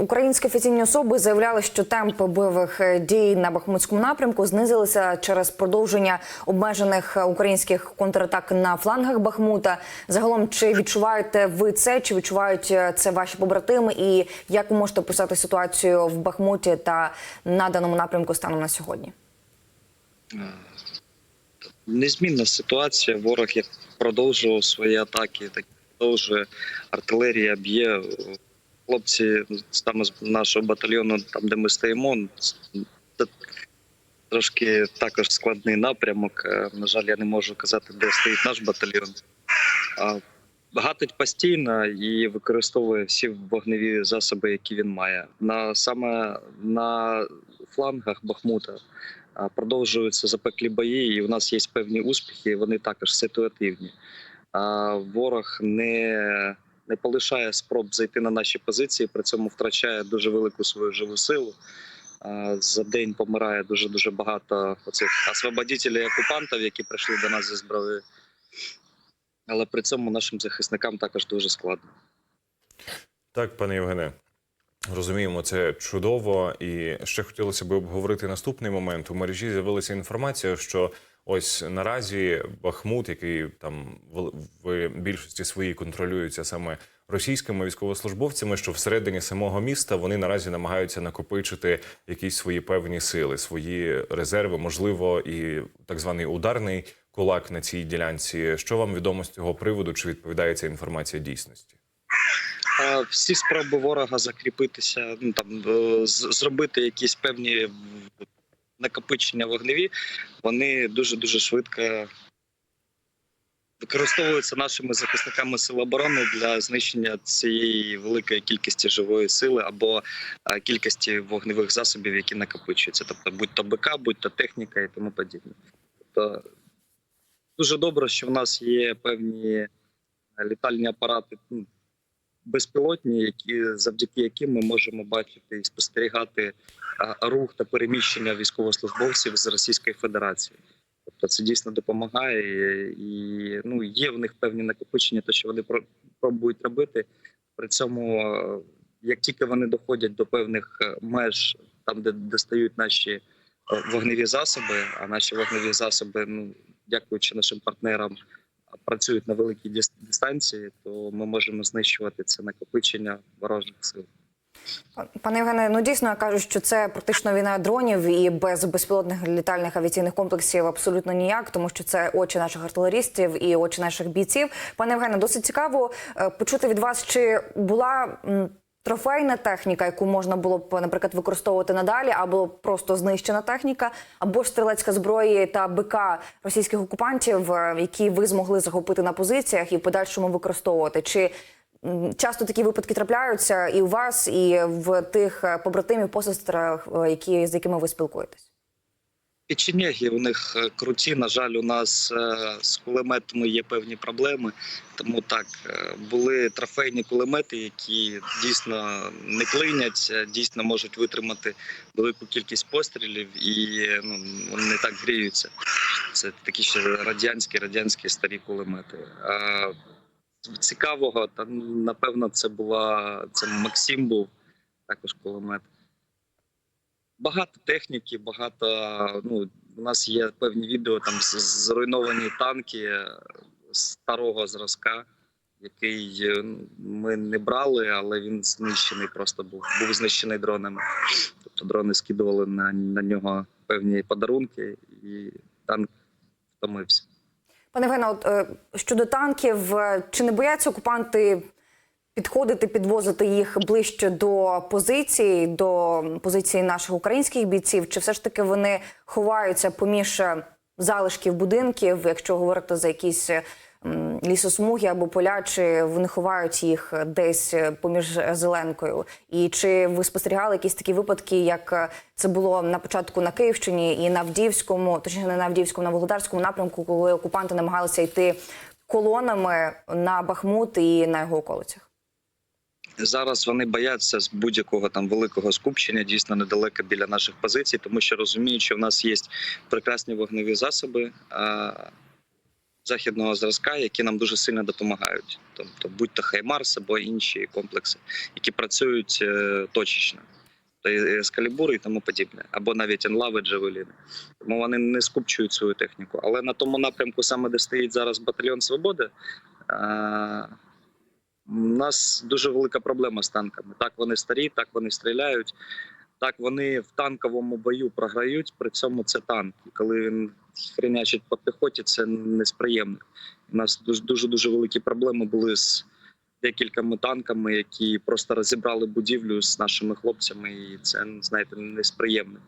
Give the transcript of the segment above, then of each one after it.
Українські офіційні особи заявляли, що темпи бойових е, дій на Бахмутському напрямку знизилися через продовження обмежених е, українських контратак на флангах Бахмута. Загалом, чи відчуваєте ви це, чи відчувають е, це ваші побратими? І як ви можете описати ситуацію в Бахмуті та на даному напрямку станом на сьогодні? Незмінна ситуація. Ворог продовжував свої атаки, так продовжує. Артилерія б'є. Хлопці саме з нашого батальйону, там де ми стоїмо, це трошки також складний напрямок. Е, На жаль, я не можу казати, де стоїть наш батальйон. Гатить постійно і використовує всі вогневі засоби, які він має. На саме на флангах Бахмута продовжуються запеклі бої, і у нас є певні успіхи. Вони також ситуативні. Ворог не, не полишає спроб зайти на наші позиції, при цьому втрачає дуже велику свою живу силу. За день помирає дуже дуже багато оцих освободителів окупантів, які прийшли до нас зі зброєю. Але при цьому нашим захисникам також дуже складно. Так, пане Євгене, розуміємо, це чудово. І ще хотілося б обговорити наступний момент. У мережі з'явилася інформація, що ось наразі Бахмут, який там в- більшості своїй контролюється саме російськими військовослужбовцями, що всередині самого міста вони наразі намагаються накопичити якісь свої певні сили, свої резерви, можливо, і так званий ударний кулак на цій ділянці. Що вам відомо з цього приводу? Чи відповідає ця інформація дійсності? Всі спроби ворога закріпитися, ну там е, зробити якісь певні накопичення вогневі, вони дуже дуже швидко використовуються нашими захисниками сил оборони для знищення цієї великої кількості живої сили або е, кількості вогневих засобів, які накопичуються, тобто будь то БК, будь то техніка і тому подібне. Тобто дуже добре, що в нас є певні е, літальні апарати. Безпілотні, які завдяки яким ми можемо бачити і спостерігати рух та переміщення військовослужбовців з Російської Федерації. Тобто це дійсно допомагає, і ну є в них певні накопичення, те, що вони пробують робити. При цьому, е, як тільки вони доходять до певних е, меж, там де достають наші е, вогневі засоби, а наші вогневі засоби, ну дякуючи нашим партнерам, працюють на великій дистанції, то ми можемо знищувати це накопичення ворожих сил. Пане Євгене, ну дійсно кажуть, що це практично війна дронів і без безпілотних літальних авіаційних комплексів абсолютно ніяк, тому що це очі наших артилерістів і очі наших бійців. Пане Євгене, досить цікаво е, почути від вас, чи була трофейна техніка, яку можна було б, наприклад, використовувати надалі, або просто знищена техніка, або ж стрілецька зброї та БК російських окупантів, е, які ви змогли захопити на позиціях і в подальшому використовувати. Чи Часто такі випадки трапляються і у вас, і в тих е, побратимів, посестрах, е, які з якими ви спілкуєтесь. Печенеги у них е, круті. На жаль, у нас е, з кулеметами є певні проблеми. Тому так е, були трофейні кулемети, які дійсно не клинять, дійсно можуть витримати велику кількість пострілів і ну, вони так гріються. Це такі ще радянські, радянські старі кулемети. А цікавого, та напевно, це була це Максим був також кулемет. Багато техніки, багато. Ну, у нас є певні відео там зруйновані танки е, старого зразка, який е, ми не брали, але він знищений просто був. Був знищений дронами. Тобто дрони скидували на, на нього певні подарунки, і танк втомився. Пане Євгене, от е, щодо танків, чи не бояться окупанти підходити, підвозити їх ближче до позицій, до позиції наших українських бійців? Чи все ж таки вони ховаються поміж е, залишків будинків, якщо говорити за якісь е, лісосмуги або поля, чи вони ховають їх десь е, поміж зеленкою? І чи ви спостерігали якісь такі випадки, як це було на початку на Київщині і на Авдіївському, точніше не на Авдіївському, на Володарському напрямку, коли окупанти намагалися йти колонами на Бахмут і на його околицях? Зараз вони бояться з будь-якого там великого скупчення, дійсно недалеко біля наших позицій, тому що розуміють, що в нас є прекрасні вогневі засоби. А західного зразка, які нам дуже сильно допомагають. Тобто, будь-то Хаймарс або інші комплекси, які працюють е, точечно. Ескалібури і тому подібне, або навіть енлави джавеліни. Тому вони не скупчують свою техніку. Але на тому напрямку, саме де стоїть зараз батальйон Свободи, у нас дуже велика проблема з танками. Так вони старі, так вони стріляють, так вони в танковому бою програють. При цьому це танк. І коли він хренячить по піхоті, це несприємно. У нас дуже дуже дуже великі проблеми були з декількома танками, які просто розібрали будівлю з нашими хлопцями, і це знаєте несприємно.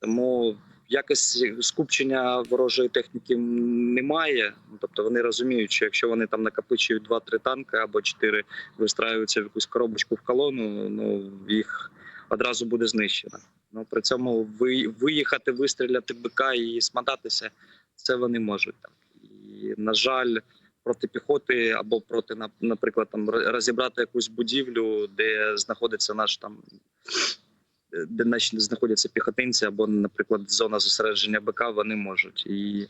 Тому якось скупчення ворожої техніки немає. Ну, Тобто вони розуміють, що якщо вони там накопичують 2-3 танки або 4 вистраюються в якусь коробочку в колону, ну їх одразу буде знищено. Ну при цьому ви, виїхати, вистріляти БК і смататися, це вони можуть так. І на жаль, проти піхоти або проти, наприклад, там розібрати якусь будівлю, де знаходиться наш там. Де наші знаходяться піхотинці, або, наприклад, зона зосередження БК, вони можуть. І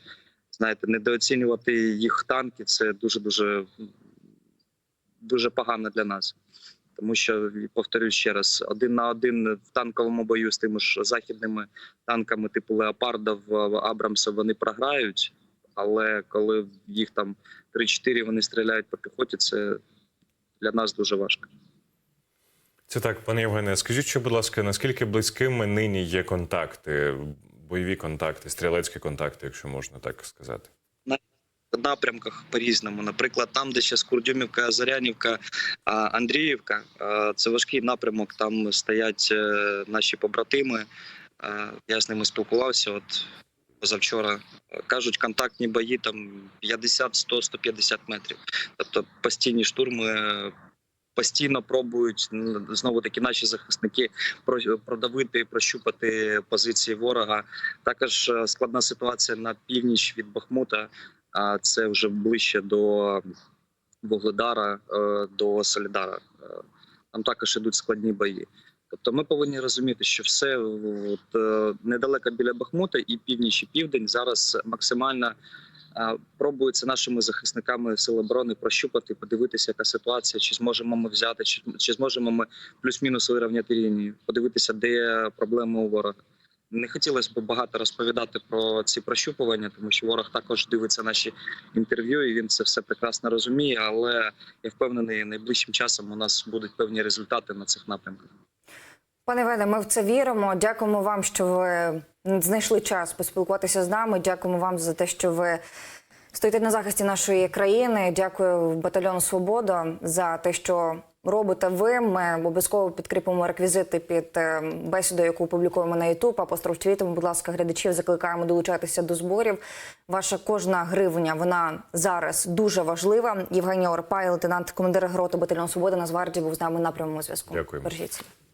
знаєте, недооцінювати їх танки це дуже дуже дуже погано для нас. Тому що повторюю ще раз: один на один в танковому бою з тими ж західними танками, типу Леопарда в Абрамса, вони програють. Але коли їх там 3-4 вони стріляють по піхоті, це для нас дуже важко. Це так, пане Євгене. Скажіть, що, будь ласка, наскільки близькими нині є контакти, бойові контакти, стрілецькі контакти, якщо можна так сказати? напрямках по-різному. Наприклад, там, де ще Курдюмівка, Зарянівка, Андріївка, це важкий напрямок. Там стоять е, наші побратими. Я з ними спілкувався. От позавчора кажуть, контактні бої там 50, 100, 150 метрів. Тобто постійні штурми. Постійно пробують знову таки наші захисники про- продавити, прощупати позиції ворога. Також е, складна ситуація на північ від Бахмута а це вже ближче до Вугледара, е, до Солідара. Е, Там також ідуть складні бої. Тобто ми повинні розуміти, що все от, недалеко біля Бахмута і північ і південь зараз максимально пробується нашими захисниками Сил оборони прощупати, подивитися, яка ситуація, чи зможемо ми взяти, чи, чи зможемо ми плюс-мінус вирівняти лінію, подивитися, де проблеми у ворога. Не хотілося б багато розповідати про ці прощупування, тому що ворог також дивиться наші інтерв'ю, і він це все прекрасно розуміє. Але я впевнений, найближчим часом у нас будуть певні результати на цих напрямках. Пане Веде, ми в це віримо. Дякуємо вам, що ви знайшли час поспілкуватися з нами. Дякуємо вам за те, що ви стоїте на захисті нашої країни. Дякую батальйону Свобода за те, що робите ви. Ми обов'язково підкріпимо реквізити під е, бесідою, яку публікуємо на YouTube, а твітом. Будь ласка, глядачів закликаємо долучатися до зборів. Ваша кожна гривня вона зараз дуже важлива. Євгеній Орпай, лейтенант командир гроти батальйону Свобода Нацгвардії, був з нами на прямому зв'язку. Себе.